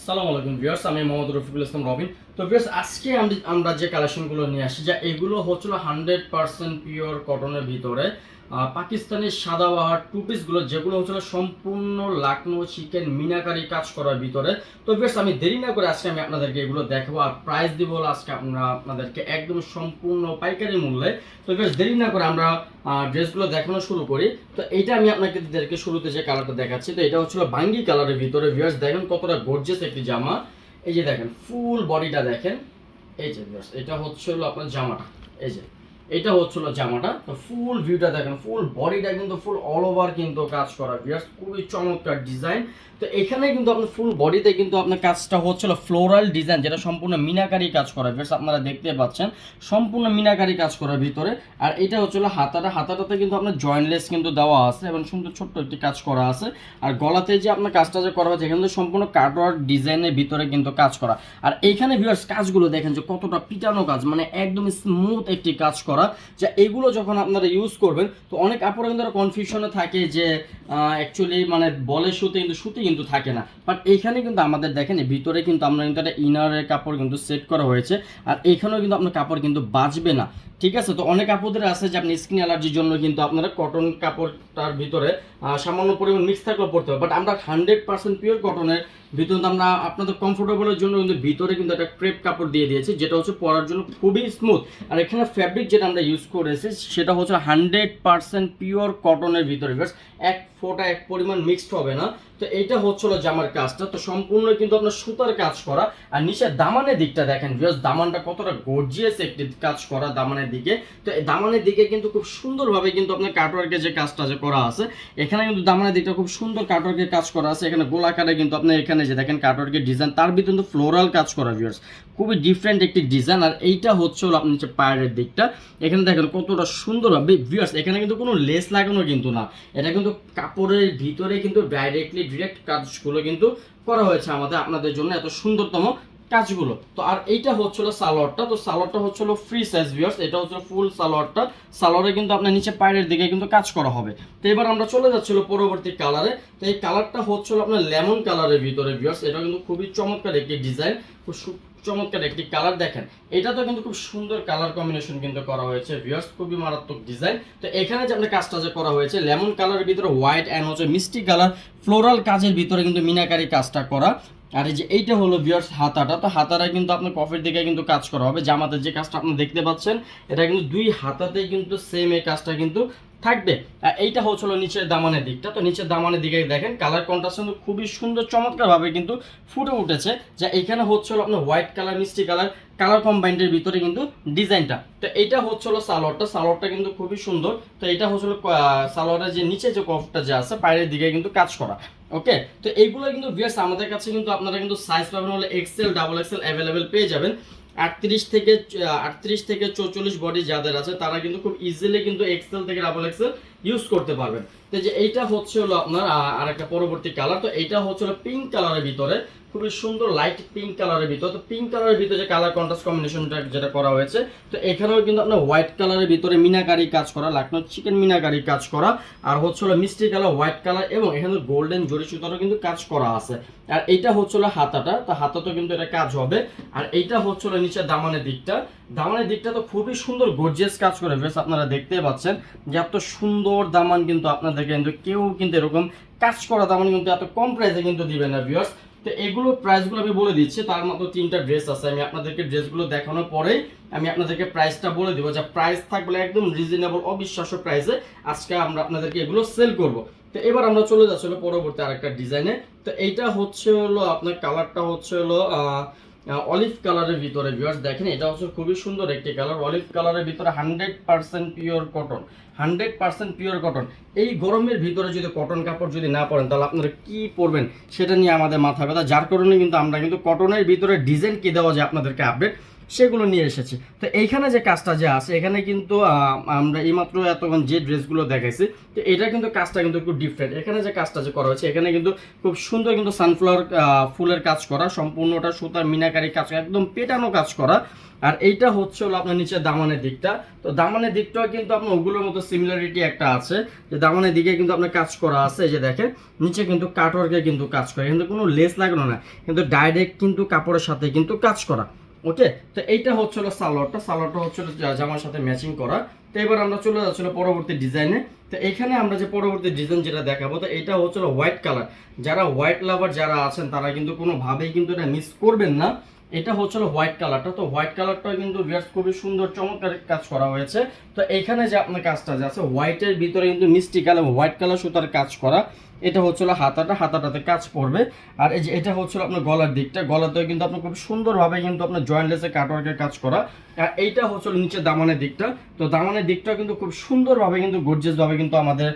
আসসালামু আলাইকুম ভিউয়ার্স, আমি মোহাম্মদ রফিকুল ইসলাম রবিন। তো ভিউয়ার্স, আজকে আমি- আমরা যে কালেকশনগুলো নিয়ে আসি যা এগুলো হচ্ছিল হান্ড্রেড পার্সেন্ট পিওর কটনের ভিতরে। আহ, পাকিস্তানি সাদাবাহার টু যেগুলো হচ্ছিল সম্পূর্ণ লাকনো চিকেন মিনাকারি কাজ করার ভিতরে। তো ভিউয়ার্স আমি দেরি না করে আজকে আমি আপনাদেরকে এগুলো দেখাবো আর প্রাইস দিব আজকে আমরা আপনাদেরকে একদম সম্পূর্ণ পাইকারি মূল্যে। তো ভিউয়ার্স দেরি না করে আমরা ড্রেসগুলো দেখানো শুরু করি। তো এইটা আমি আপনাদেরকে শুরুতে যে কালারটা দেখাচ্ছি তো এটা হচ্ছিল বাঙ্গি কালারের ভিতরে। ভিউয়ার্স দেখেন কতটা গর্জিয়াস একটি জামা। এই যে দেখেন ফুল বডিটা দেখেন। এই যে ভিউয়ার্স এটা হচ্ছিল আপনার জামাটা। এই যে এটা হচ্ছিল জামাটা। তো ফুল ভিউটা দেখেন ফুল বডিটা কিন্তু ফুল অল ওভার কিন্তু কাজ করা ভিউয়ার্স খুবই চমৎকার ডিজাইন তো এখানে কিন্তু আপনার ফুল বডিতে কিন্তু আপনার কাজটা হচ্ছিল ফ্লোরাল ডিজাইন যেটা সম্পূর্ণ মিনাকারি কাজ করা ভিউয়ার্স আপনারা দেখতে পাচ্ছেন। সম্পূর্ণ মিনাকারি কাজ করার ভিতরে। আর এটা হচ্ছিল হাতাটা। হাতাটাতে কিন্তু আপনার জয়েন্টলেস কিন্তু দেওয়া আছে এবং সুন্দর ছোট্ট একটি কাজ করা আছে। আর গলাতে যে আপনার কাজটা যে করা হয়েছে, এখানে সম্পূর্ণ কাটওয়ার্ক ডিজাইনের ভিতরে কিন্তু কাজ করা। আর এইখানে ভিউয়ার্স কাজগুলো দেখেন যে কতটা পিটানো কাজ মানে একদম স্মুথ একটি কাজ করা। যে এগুলো যখন আপনারা ইউজ করবেন, তো অনেক আপুরা কিন্তু কনফিউশনে থাকে যে অ্যাকচুয়ালি মানে বলে সুতে কিন্তু সুতে কিন্তু থাকে না। বাট এইখানে কিন্তু আমাদের দেখেন ভিতরে কিন্তু আমরা কিন্তু একটা ইনারের কাপড় কিন্তু সেট করা হয়েছে। আর এখানেও কিন্তু আপনার কাপড় কিন্তু বাঁচবে না। ঠিক আছে? তো অনেক কাপড়দের আছে যে আপনি স্কিন অ্যালার্জির জন্য কিন্তু আপনারা কটন কাপড়টার ভিতরে সামান্য পরিমাণ মিক্স থাকলেও পড়তে হবে। বাট আমরা হান্ড্রেড পার্সেন্ট পিওর কটনের ভিতরে আমরা আপনাদের কমফোর্টেবলের জন্য কিন্তু ভিতরে কিন্তু একটা ক্রেপ কাপড় দিয়ে দিয়েছি, যেটা হচ্ছে পরার জন্য খুবই স্মুথ আর এখানে ফ্যাব্রিক যেটা আমরা ইউজ করেছি, সেটা হচ্ছে হান্ড্রেড পার্সেন্ট পিওর কটনের ভিতরে এক ফোঁটা, এক পরিমাণ মিক্সড হবে না। তো এইটা হচ্ছিল জামার কাজটা। তো সম্পূর্ণ কিন্তু আপনার সুতার কাজ করা। আর নিচের দামানের দিকটা দেখেন ভিউয়ার্স দামানটা কতটা গর্জিয়াস একটি কাজ করা দামানের দিকে। তো এই দামানের দিকে কিন্তু খুব সুন্দরভাবে কিন্তু আপনার কাটওয়ার্কের যে কাজটা যে করা আছে, এখানে কিন্তু দামানের দিকটা খুব সুন্দর কাটওয়ার্কের কাজ করা আছে। এখানে গোলাকারে কিন্তু আপনি এখানে যে দেখেন কাটওয়ার্কের ডিজাইন তার ভিতরে কিন্তু ফ্লোরাল কাজ করা ভিউয়ার্স খুবই ডিফারেন্ট একটি ডিজাইন আর এইটা হচ্ছে হলো আপনি পায়ের দিকটা। এখানে দেখেন কতটা সুন্দরভাবে ভিউয়ার্স এখানে কিন্তু কোনো লেস লাগানো কিন্তু না। এটা কিন্তু কাপড়ের ভিতরে কিন্তু ডাইরেক্টলি ডিরেক্ট কাজগুলো কিন্তু করা হয়েছে আমাদের আপনাদের জন্য এত সুন্দরতম কাজগুলো। তো আর এইটা হচ্ছিল সালোয়ারটা, তো সালোয়ারটা হচ্ছিল ফ্রি সাইজ ভিউয়ার্স এটা হচ্ছিল ফুল সালোয়ারটা। সালোয়ারে কিন্তু আপনার নিচে পায়ের দিকে কিন্তু কাজ করা হবে। তো এবার আমরা চলে যাচ্ছিল পরবর্তী কালারে তো এই কালারটা হচ্ছিল আপনার লেমন কালারের ভিতরে ভিউয়ার্স এটা কিন্তু খুবই চমৎকার একটি ডিজাইন খুব চমৎকার একটি কালার দেখেন। এটা তো কিন্তু খুব সুন্দর কালার কম্বিনেশন কিন্তু করা হয়েছে। ভিউয়ার্স খুবই মারাত্মক ডিজাইন তো এখানে যে আপনার কাজটা যে করা হয়েছে লেমন কালারের ভিতরে হোয়াইট অ্যান্ড হচ্ছে মিষ্টি কালার ফ্লোরাল কাজের ভিতরে কিন্তু মিনাকারি কাজটা করা। আর এই যে এইটা হলো ভিউয়ার্স হাতাটা। তো হাতাটা কিন্তু আপনার কফের দিকে কিন্তু কাজ করা হবে। জামাতের যে কাজটা আপনি দেখতে পাচ্ছেন, এটা কিন্তু দুই হাতাতেই কিন্তু সেম এই কাজটা কিন্তু থাকবে। এইটা হচ্ছিল নিচের দামানের দিকটা। তো নিচের দামানের দিকে দেখেন কালার কন্ট্রাস্ট কিন্তু খুবই সুন্দর, চমৎকারভাবে কিন্তু ফুটে উঠেছে। যা এখানে হচ্ছিল আপনার হোয়াইট কালার মিষ্টি কালার কালার কম্বাইন্ডের ভিতরে কিন্তু ডিজাইনটা তো এইটা হচ্ছিল সালোয়ারটা। সালোয়ারটা কিন্তু খুবই সুন্দর। তো এটা হচ্ছিল সালোয়ারের যে নিচে যে কফটা যে আছে, পায়ের দিকে কিন্তু কাজ করা। ওকে তো এইগুলো কিন্তু ভিয়ার্স আমাদের কাছে কিন্তু আপনারা কিন্তু সাইজ পাবেন হলে এক্সেল ডাবল এক্সেল অ্যাভেলেবেল পেয়ে যাবেন। আটত্রিশ থেকে আটত্রিশ থেকে চৌচল্লিশ বডি যাদের আছে, তারা কিন্তু খুব ইজিলি কিন্তু এক্সেল থেকে ডাবল এক্সেল ইউজ করতে পারবেন। তো যে এইটা হচ্ছে হলো আপনার আর একটা পরবর্তী কালার তো এইটা হচ্ছে হলো পিঙ্ক কালারের ভিতরে, খুবই সুন্দর লাইট পিঙ্ক কালারের ভিতরে, তো পিঙ্ক কালারের ভিতরে যে কালার কন্ট্রাস্ট কম্বিনেশনটা যেটা করা হয়েছে, তো এখানেও কিন্তু আপনার হোয়াইট কালারের ভিতরে মিনাকারি কাজ করা লাকনো চিকেন মিনাকারি কাজ করা, আর হচ্ছে হলো মিষ্টি কালার হোয়াইট কালার এবং এখানে গোল্ডেন জরি সুতারও কিন্তু কাজ করা আছে। আর এইটা হচ্ছে হলো হাতাটা, তো হাতাতেও কিন্তু এটা কাজ হবে। আর এইটা হচ্ছে হলো নিচে দামানের দিকটা দামানের দিকটা তো খুবই সুন্দর গর্জিয়াস কাজ করে বেশ আপনারা দেখতেই পাচ্ছেন যে এত সুন্দর দামান কিন্তু আপনাদেরকে কিন্তু কেউ কিন্তু এরকম কাজ করা দামান কিন্তু এত কম প্রাইসে কিন্তু দিবে না ভিউয়ার্স তো এগুলো প্রাইসগুলো আমি বলে দিচ্ছি, তার মতো তিনটা ড্রেস আছে। আমি আপনাদেরকে ড্রেসগুলো দেখানোর পরেই আমি আপনাদেরকে প্রাইসটা বলে দিব। যে প্রাইস থাকবে একদম রিজনেবল অবিশ্বাস্য প্রাইসে আজকে আমরা আপনাদেরকে এগুলো সেল করব। তো এবার আমরা চলে যাচ্ছি পরবর্তী আরেকটা ডিজাইনে তো এইটা হচ্ছে হলো আপনার কালারটা হচ্ছে হলো অলিভ কালারের ভিতরে ভিউয়ার্স দেখেন, এটা হচ্ছে খুবই সুন্দর একটি কালার অলিভ কালারের ভিতরে hundred percent pure cotton hundred percent pure cotton এই গরমের ভিতরে যদি কটন কাপড় যদি না পরেন, তাহলে আপনারা কি পরবেন? সেটা নিয়ে আমাদের মাথা ব্যথা, যার কারণে কিন্তু আমরা কিন্তু কটনের ভিতরে ডিজাইন কী দেওয়া যায় আপনাদেরকে আপডেট সেগুলো নিয়ে এসেছি। তো এইখানে যে কাজটা যে আছে এখানে কিন্তু আমরা এইমাত্র এতক্ষণ যে ড্রেসগুলো দেখাইছি তো এটা কিন্তু কাজটা কিন্তু একটু ডিফারেন্ট এখানে যে কাজটা যে করা হয়েছে এখানে কিন্তু খুব সুন্দর কিন্তু সানফ্লাওয়ার ফুলের কাজ করা সম্পূর্ণটা সুতার মিনাকারি কাজ করা, একদম পেটানো কাজ করা। আর এইটা হচ্ছে হলো আপনার নিচে দামানের দিকটা। তো দামানের দিকটাও কিন্তু আপনার ওগুলোর মতো সিমিলারিটি একটা আছে যে দামানের দিকে কিন্তু আপনার কাজ করা আছে এই যে দেখেন নিচে কিন্তু কাটওয়ার্কে কিন্তু কাজ করে কিন্তু কোনো লেস লাগানো না কিন্তু ডাইরেক্ট কিন্তু কাপড়ের সাথে কিন্তু কাজ করা। ওকে? তো এইটা হচ্ছিল সালোয়ারটা। সালোয়ারটা হচ্ছিল জামার সাথে ম্যাচিং করা। তো এবার আমরা চলে যাচ্ছিল পরবর্তী ডিজাইনে তো এখানে আমরা যে পরবর্তী ডিজাইন যেটা দেখাবো, তো এটা হচ্ছিল হোয়াইট কালার যারা হোয়াইট লাভার যারা আছেন, তারা কিন্তু কোনোভাবেই কিন্তু এটা মিস করবেন না। এটা হচ্ছিল হোয়াইট কালারটা। তো হোয়াইট কালারটা কিন্তু বিরাট খুবই সুন্দর, চমৎকার কাজ করা হয়েছে। তো এখানে যে আপনার কাজটা যে আছে, হোয়াইটের ভিতরে কিন্তু মিষ্টি কালার হোয়াইট কালার সুতার কাজ করা। এটা হচ্ছিল হাতাটা, হাতাটাতে কাজ পড়বে। আর এই যে এটা হচ্ছিল আপনার গলার দিকটা, গলাতেও কিন্তু আপনার খুব সুন্দরভাবে কিন্তু আপনার জয়েন্টলেসে কাটওয়ার্কের কাজ করা। এইটা হচ্ছে নিচে দামানের দিকটা। তো দামানের দিকটা কিন্তু খুব সুন্দরভাবে কিন্তু গর্জেসভাবে কিন্তু আমাদের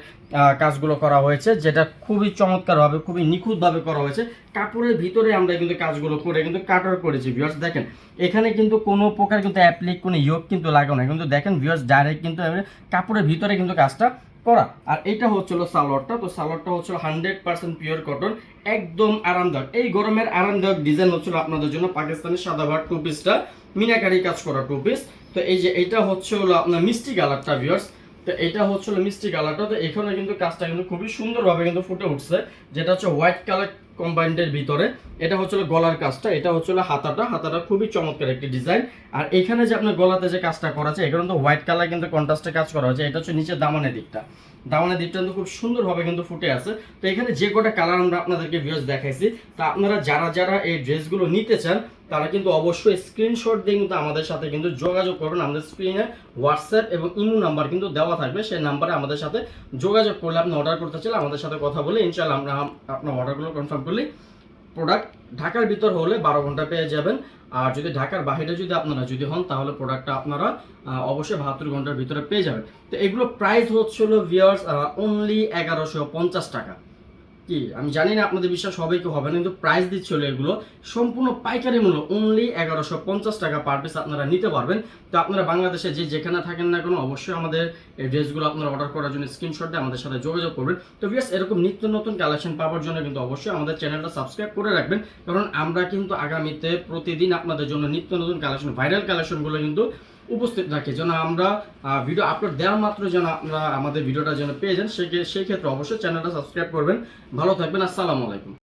কাজগুলো করা হয়েছে, যেটা খুবই চমৎকারভাবে, খুবই নিখুঁতভাবে করা হয়েছে। কাপড়ের ভিতরে আমরা কিন্তু কাজগুলো করে কিন্তু কাটার করেছি ভিউয়ার্স দেখেন। এখানে কিন্তু কোনো প্রকার কিন্তু অ্যাপ্লিক কোনো ইয়োগ কিন্তু লাগানো না কিন্তু দেখেন ভিউয়ার্স ডাইরেক্ট কিন্তু কাপড়ের ভিতরে কিন্তু কাজটা করা। আর এটা হচ্ছিল সালোয়ারটা। তো সালোয়ারটা হচ্ছিল হান্ড্রেড পার্সেন্ট পিওর কটন একদম আরামদায়ক। এই গরমের আরামদায়ক ডিজাইন হচ্ছিল আপনাদের জন্য পাকিস্তানি সাদাভার টু। পিসটা মিনাকারি কাজ করা টু পিস তো এই যে এটা হচ্ছে হলো আপনার মিষ্টি কালারটা ভিওর্স তো এটা হচ্ছে মিষ্টি কালারটা। তো এখানে কিন্তু কাজটা কিন্তু খুবই সুন্দরভাবে কিন্তু ফুটে উঠছে। যেটা হচ্ছে হোয়াইট কালার কম্বাইন্ডের ভিতরে, এটা হচ্ছিল গলার কাজটা, এটা হচ্ছিল হাতাটা হাতাটা খুবই চমৎকার একটি ডিজাইন। আর এখানে যে আপনার গলাতে যে কাজটা করা আছে, এখানে তো হোয়াইট কালার কিন্তু কন্ট্রাস্টে কাজ করা হয়েছে, এটা হচ্ছে নিচে দামানের দিকটা। দামানের দিকটা কিন্তু খুব সুন্দরভাবে কিন্তু ফুটে আছে। তো এখানে যে কটা কালার আমরা আপনাদেরকে ভিউজ দেখাইছি, তা আপনারা যারা যারা এই ড্রেসগুলো নিতে চান তারা কিন্তু অবশ্যই স্ক্রিনশট দিয়ে কিন্তু আমাদের সাথে কিন্তু যোগাযোগ করবেন। আমাদের স্ক্রিনে হোয়াটসঅ্যাপ এবং ইমো নাম্বার কিন্তু দেওয়া থাকবে। সেই নাম্বারে আমাদের সাথে যোগাযোগ করলে আপনি অর্ডার করতে চাইলে আমাদের সাথে কথা বলে ইনশাল্লাহ আমরা আপনার অর্ডারগুলো কনফার্ম করলে প্রোডাক্ট ঢাকার ভিতর হলে বারো ঘণ্টা পেয়ে যাবেন। আর যদি ঢাকার বাইরে যদি আপনারা যদি হন, তাহলে প্রোডাক্টটা আপনারা অবশ্যই বাহাত্তর ঘণ্টার ভিতরে পেয়ে যাবেন। তো এগুলো প্রাইস হচ্ছিল ভিয়ার্স অনলি এগারোশো পঞ্চাশ টাকা। কি? আমি জানি না, আপনাদের বিশ্বাস হবে কি হবে না, কিন্তু প্রাইস দিচ্ছিল এগুলো। সম্পূর্ণ পাইকারি মূল্য অনলি এগারোশো পঞ্চাশ টাকা পার পিস আপনারা নিতে পারবেন। তো আপনারা বাংলাদেশে যে যেখানে থাকেন না কেন, অবশ্যই আমাদের এই ড্রেসগুলো আপনারা অর্ডার করার জন্য স্ক্রিনশট দিয়ে আমাদের সাথে যোগাযোগ করবেন। তো বিয়াস এরকম নিত্য নতুন কালেকশন পাওয়ার জন্য কিন্তু অবশ্যই আমাদের চ্যানেলটা সাবস্ক্রাইব করে রাখবেন। কারণ আমরা কিন্তু আগামীতে প্রতিদিন আপনাদের জন্য নিত্য নতুন কালেকশন ভাইরাল কালেকশনগুলো কিন্তু উপস্থিত রাখি যেন আমরা ভিডিও আপলোড দেওয়ার মাত্র যেন আমরা আমাদের ভিডিওটা যেন পেয়ে যান সেই ক্ষেত্রে অবশ্যই চ্যানেলটা সাবস্ক্রাইব করবেন। ভালো থাকবেন, আসসালামু আলাইকুম।